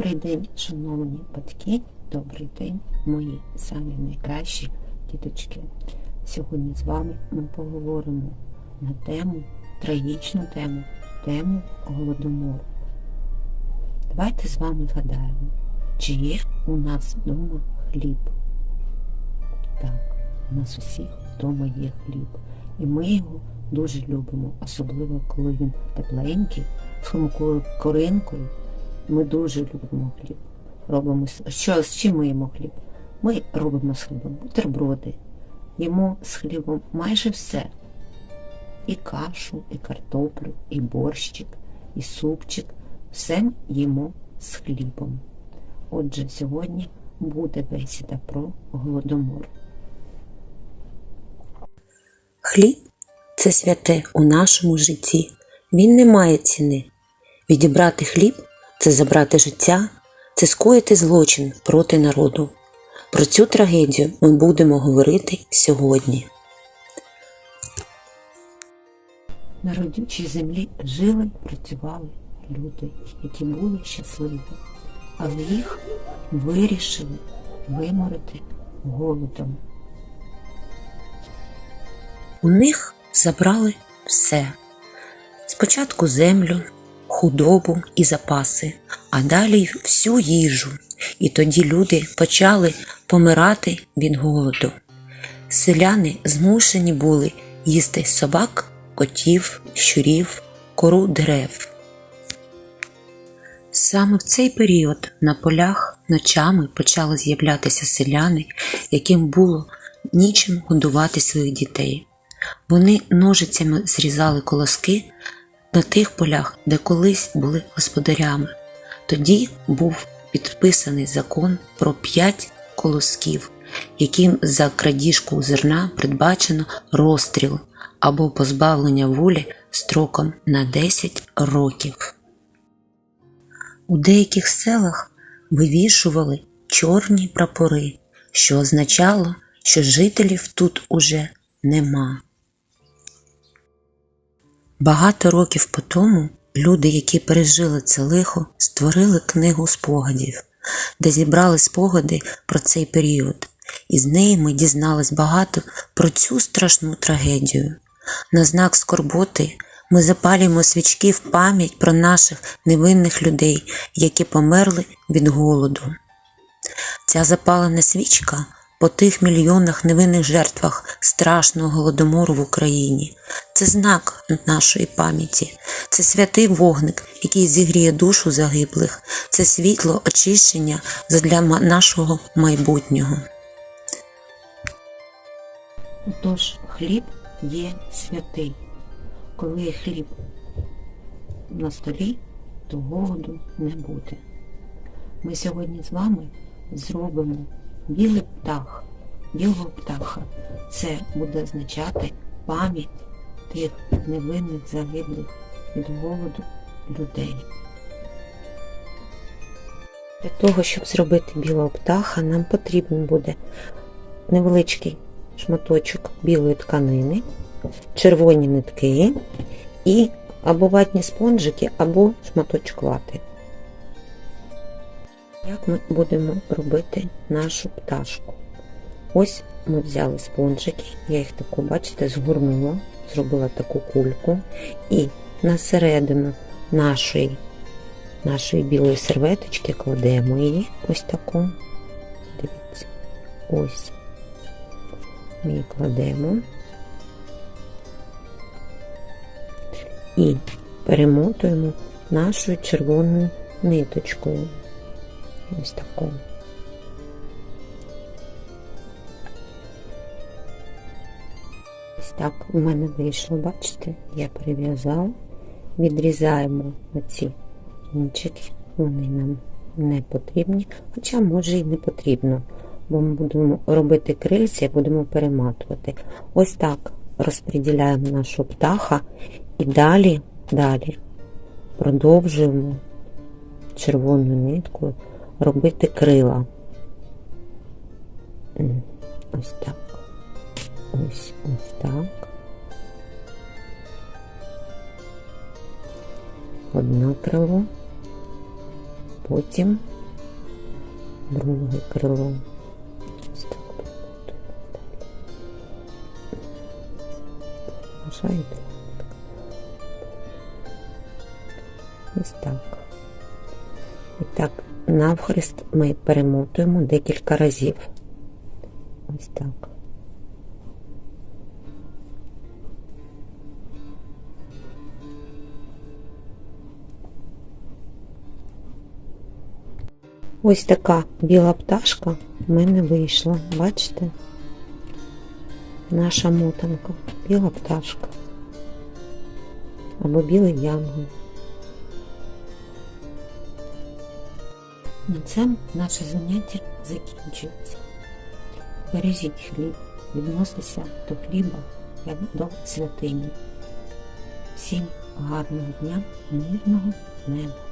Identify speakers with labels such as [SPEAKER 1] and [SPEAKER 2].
[SPEAKER 1] Добрий день, шановні батьки, добрий день, мої самі найкращі діточки. Сьогодні з вами ми поговоримо на тему, трагічну тему, тему голодомору. Давайте з вами згадаємо, чи є у нас вдома хліб. Так, у нас усіх вдома є хліб. І ми його дуже любимо, особливо коли він тепленький, з хрумкою коринкою. Ми дуже любимо хліб. Робимо що з чим ми їмо хліб? Ми робимо з хлібом бутерброди. Їмо з хлібом майже все. І кашу, і картоплю, і борщик, і супчик. Все їмо з хлібом. Отже, сьогодні буде бесіда про голодомор.
[SPEAKER 2] Хліб це святе у нашому житті. Він не має ціни. Відібрати хліб це забрати життя, це скоїти злочин проти народу. Про цю трагедію ми будемо говорити сьогодні.
[SPEAKER 1] На родючій землі жили, працювали люди, які були щасливі, але їх вирішили виморити голодом.
[SPEAKER 2] У них забрали все. Спочатку землю, худобу і запаси, а далі всю їжу. І тоді люди почали помирати від голоду. Селяни змушені були їсти собак, котів, щурів, кору дерев. Саме в цей період на полях ночами почали з'являтися селяни, яким було нічим годувати своїх дітей. Вони ножицями зрізали колоски на тих полях, де колись були господарями. Тоді був підписаний закон про п'ять колосків, яким за крадіжку зерна передбачено розстріл або позбавлення волі строком на 10 років. У деяких селах вивішували чорні прапори, що означало, що жителів тут уже нема. Багато років по тому люди, які пережили це лихо, створили книгу спогадів, де зібрали спогади про цей період, і з неї ми дізнались багато про цю страшну трагедію. На знак скорботи ми запалюємо свічки в пам'ять про наших невинних людей, які померли від голоду. Ця запалена свічка по тих мільйонах невинних жертвах страшного голодомору в Україні. Це знак нашої пам'яті, це святий вогник, який зігріє душу загиблих, це світло очищення для нашого майбутнього.
[SPEAKER 1] Отож, хліб є святий. Коли хліб на столі, то голоду не буде. Ми сьогодні з вами зробимо білий птах, білого птаха. Це буде означати пам'ять тих невинних загиблих від голоду людей. Для того, щоб зробити білого птаха, нам потрібен буде невеличкий шматочок білої тканини, червоні нитки і або ватні спонжики, або шматочок вати. Як ми будемо робити нашу пташку? Ось ми взяли спонжики, я їх таку, бачите, згорнула, зробила таку кульку, і на середину нашої, нашої білої серветочки кладемо її ось таку. Дивіться, ось. Ми її кладемо і перемотуємо нашою червоною ниточкою. Ось таку. Ось так у мене вийшло, бачите, я прив'язала, відрізаємо оці кінчики, вони нам не потрібні, хоча може і не потрібно, бо ми будемо робити крильця і будемо перематувати. Ось так розподіляємо нашого птаха і далі, далі продовжуємо червоною ниткою робити крила. Ось так. Ось ось так. Одне крило, потім друге крило. Ось так? Ось так. Навхрест ми перемотуємо декілька разів. Ось так. Ось така біла пташка в мене вийшла. Бачите? Наша мотанка. Біла пташка. Або білий янгол. На цьому наше заняття закінчується. Бережіть хліб, відносися до хліба як до святині. Всім гарного дня, мирного неба!